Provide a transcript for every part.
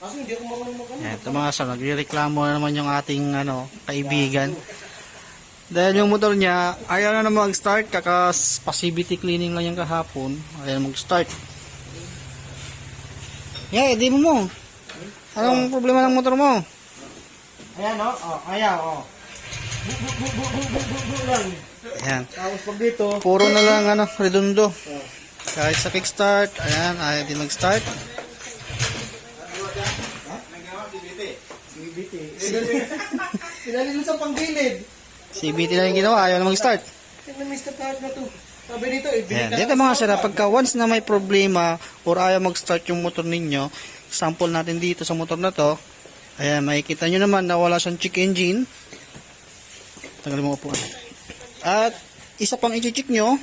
Kaso hindi ako marunong mag ano. Yan, ito mga sir, nagreklamo na naman yung ating ano, kaibigan. Dahil yung motor niya, ayaw na naman mag-start, kakas passivity cleaning lang yung kahapon. Ayaw na mag-start. Yeah, di mo mo. Anong problema ng motor mo? Ayan o, oh. ayaw o. Oh. Bu, bu, bu, bu, bu, bu, bu, bu lang. Ayan. Tapos pag dito, Puro na lang ano, redondo. Kahit sa kickstart, ayan, ayaw din mag-start. CBT. Pinali dun sa panggilid. CBT lang yung ginawa, ayaw na mag-start. Tingnan Mr. Card na to. Sabi dito, ibigay Ayan. ka Dito mga sir, pagka once na may problema or ayaw mag-start yung motor ninyo, sample natin dito sa motor na to, ayan, makikita nyo naman na wala siyang check engine. Tanggalin mo upuan. At isa pang i-check nyo,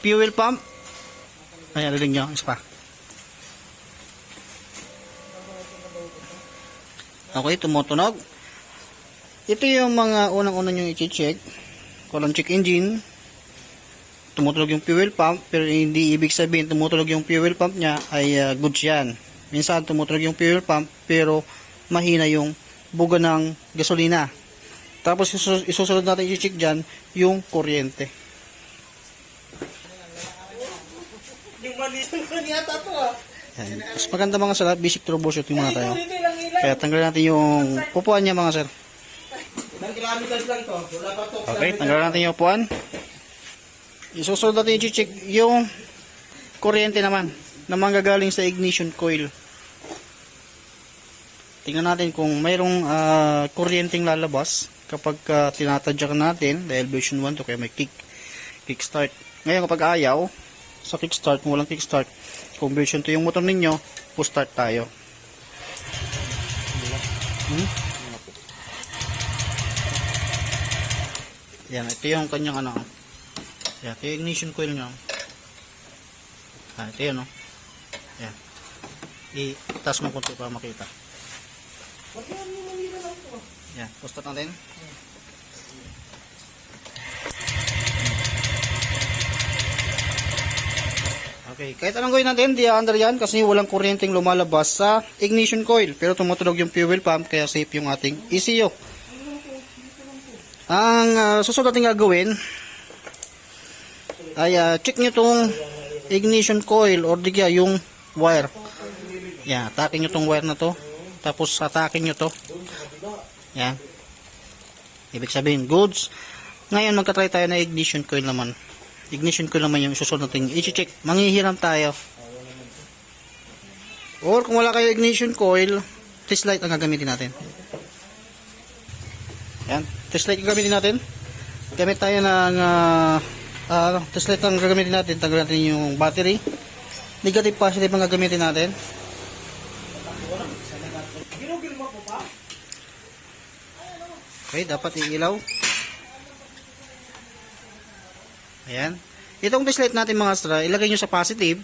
fuel pump. Ayan, rinig nyo, isa pa. Okay, tumutunog. Ito yung mga unang-unang nyo i-check. Walang check engine, tumutulog yung fuel pump pero hindi ibig sabihin tumutulog yung fuel pump niya ay uh, goods yan. Minsan tumutulog yung fuel pump pero mahina yung buga ng gasolina. Tapos isus- isusunod natin i-check dyan yung kuryente. Yung mali yung kanyata to ah. Mas maganda mga sir, basic troubleshooting muna tayo. Kaya tanggalin natin yung upuan niya mga sir. To. To. Okay, tanggalin natin yung upuan. Isusunod natin i-check yung kuryente naman na manggagaling sa ignition coil. Tingnan natin kung mayroong ah, kuryenteng lalabas kapag uh, tinatadyakan natin dahil version 1 to kaya may kick kickstart. Ngayon kapag ayaw sa kickstart, kung walang kickstart, kung version 2 yung motor ninyo, push start tayo. Hmm? Yan, ito yung kanyang ano. Yan, ito yung ignition coil nyo. Ah, ito yun, no? Yan. I-taas mo konti para makita. Yan start natin. Okay, kahit anong gawin natin, di under yan kasi walang kuryenteng lumalabas sa ignition coil. Pero tumutulog yung fuel pump kaya safe yung ating ECU. Ang ah, susunod natin gagawin ay ah, check nyo tong ignition coil or di kaya yung wire. Yan, atakin nyo tong wire na to. Tapos atakin nyo to. Yan. Ibig sabihin, goods. Ngayon, magka-try tayo na ignition coil naman. Ignition coil naman yung susunod natin. I-check. Manghihiram tayo. Or kung wala kayo ignition coil, test light ang gagamitin natin. Yan. Test light ang gagamitin natin. Gamit tayo ng ah, ano, test light ang gagamitin natin. Tanggal natin yung battery. Negative positive ang gagamitin natin. Okay, dapat iilaw. Ayan. Itong test light natin mga stra, ilagay nyo sa positive,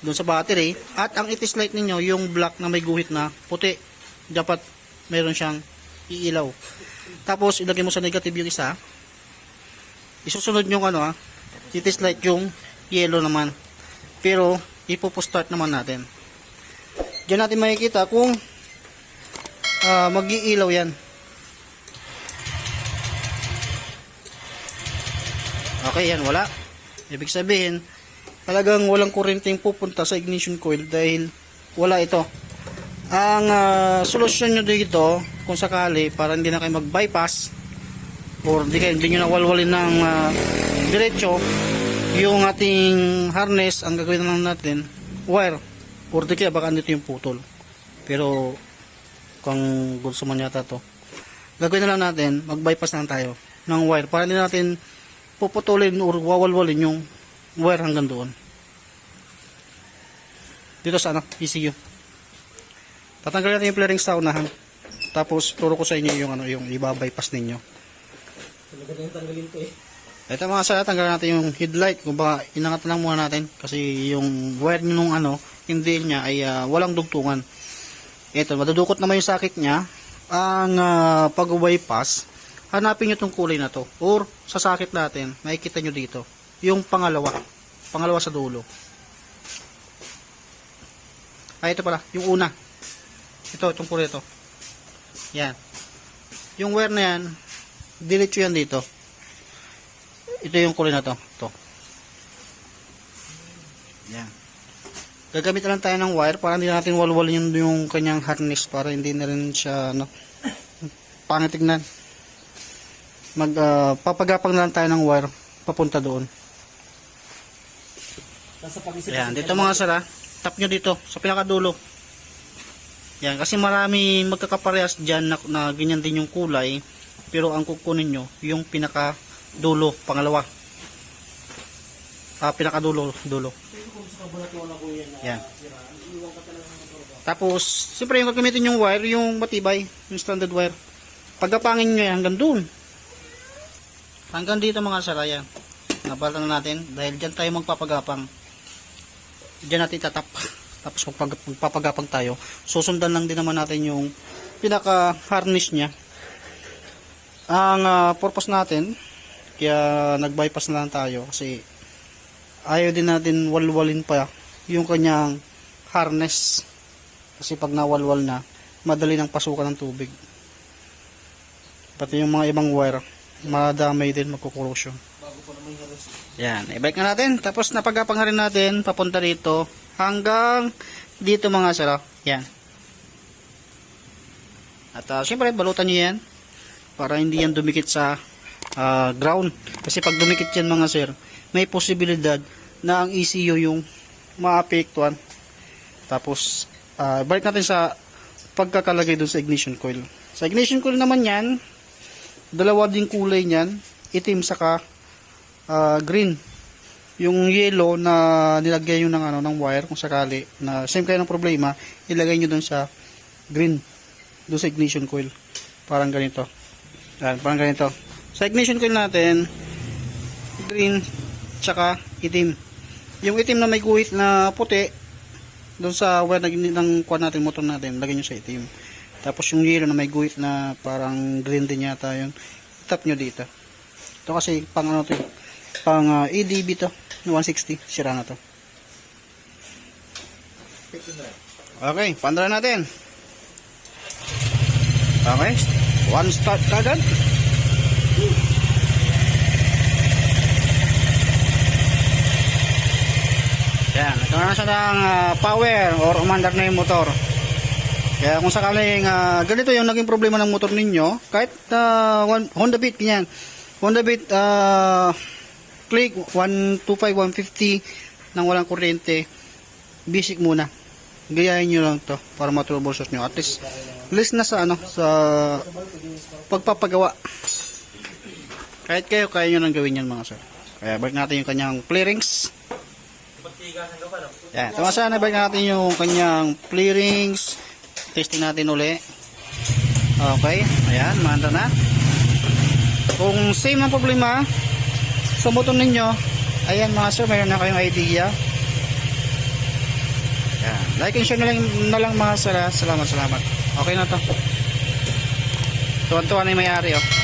doon sa battery, at ang i-test light ninyo, yung black na may guhit na puti, dapat meron siyang iilaw. Tapos, ilagay mo sa negative yung isa. Isusunod nyo ano ah, i-test light yung yellow naman. Pero, ipo-start naman natin. Diyan natin makikita kung ah, mag-iilaw yan. Okay, yan, wala. Ibig sabihin, talagang walang kuryente yung pupunta sa ignition coil dahil wala ito. Ang ah, solusyon nyo dito, kung sakali, para hindi na kayo mag-bypass, or hindi, kayo, hindi nyo nawalwalin ng ah, diretso, yung ating harness, ang gagawin lang natin, wire, or di kaya baka andito yung putol. Pero, kung gusto man yata to, gagawin na lang natin, mag-bypass lang tayo ng wire para hindi natin puputulin or wawalwalin yung wire hanggang doon. Dito sa ano, ECU. Tatanggalin natin yung flaring sa unahan. Tapos turo ko sa inyo yung ano, yung iba-bypass ninyo. Talaga na yung tanggalin ko eh. Ito mga sala, tanggalin natin yung headlight. Kung baka inangat lang muna natin kasi yung wire nung ano, hindi niya ay ah, walang dugtungan. Ito, madudukot naman yung sakit niya. Ang uh, pag-bypass, hanapin nyo tong kulay na to. Or sa sakit natin, makikita nyo dito. Yung pangalawa. Pangalawa sa dulo. Ay, ito pala, yung una. Ito, itong puro ito. Yan. Yung wire na yan, diretso yan dito. Ito yung kulay na to. Ito. Yan. Gagamit lang tayo ng wire para hindi natin walwalin yung, yung kanyang harness para hindi na rin siya ano, pangit tignan. Mag, ah, papagapag na lang tayo ng wire papunta doon. Ayan, dito mga sara, tap nyo dito sa pinakadulo. Yan, kasi marami magkakaparehas dyan na, na ganyan din yung kulay, pero ang kukunin nyo, yung pinakadulo, pangalawa. Ah, pinakadulo, dulo. Yan. Tapos, siyempre yung gagamitin yung wire, yung matibay, yung standard wire. Pagkapangin nyo yan hanggang dun. Hanggang dito mga sara, yan. Nabalatan na natin, dahil dyan tayo magpapagapang. Diyan natin tatap. Tapos magpag, magpapagapag tayo. Susundan lang din naman natin yung pinaka harness nya ang ah, purpose natin kaya nag bypass na lang tayo kasi ayaw din natin walwalin pa yung kanyang harness. Kasi pag nawalwal na madali nang pasukan ng tubig. Pati yung mga ibang wire madamay din magkukorosyon yan, i-bike na natin. Tapos napagapang na rin natin papunta dito hanggang dito mga sara. Yan. At uh, syempre balutan nyo yan para hindi yan dumikit sa ah, ground. Kasi pag dumikit yan mga sir, may posibilidad na ang ECU yung maapektuhan. Tapos ah, balik natin sa pagkakalagay dun sa ignition coil. Sa ignition coil naman yan, dalawa din kulay niyan, itim saka ah, green. Yung yellow na nilagay nyo ng, ano, ng wire kung sakali na same kayo ng problema, ilagay nyo dun sa green. Dun sa ignition coil. Parang ganito. Yan, parang ganito. Sa ignition coil natin, green, tsaka itim. Yung itim na may guhit na puti, dun sa wire ng, ng kuha natin, motor natin, lagay nyo sa itim. Tapos yung yellow na may guhit na parang green din yata yun, tap nyo dito. Ito kasi pang ano to, eh, pang ah, ADB to, 160, sira na to. Okay, pandara natin. Okay, one start kagad. Yan, ito na siya ah, power or umandar na yung motor. Kaya kung sakaling ah, ganito yung naging problema ng motor ninyo, kahit ah, one, Honda Beat, ganyan. Honda Beat ah, click 125, 150 nang walang kuryente, basic muna. Gayahin nyo lang to para matroubleshoot nyo. At least, list na sa ano, sa pagpapagawa. Kahit kayo, kaya nyo nang gawin yan mga sir. Kaya balik natin yung kanyang clearings. Yan, tumasa na balik natin yung kanyang clearings. Testing natin uli. Okay, ayan, manda na. Kung same ang problema sa motor ninyo, ayan mga sir, mayroon na kayong idea. Yan. Like and share na lang, na lang mga sir. Salamat, salamat. Okay na to. Tuwan-tuwa na yung may-ari oh.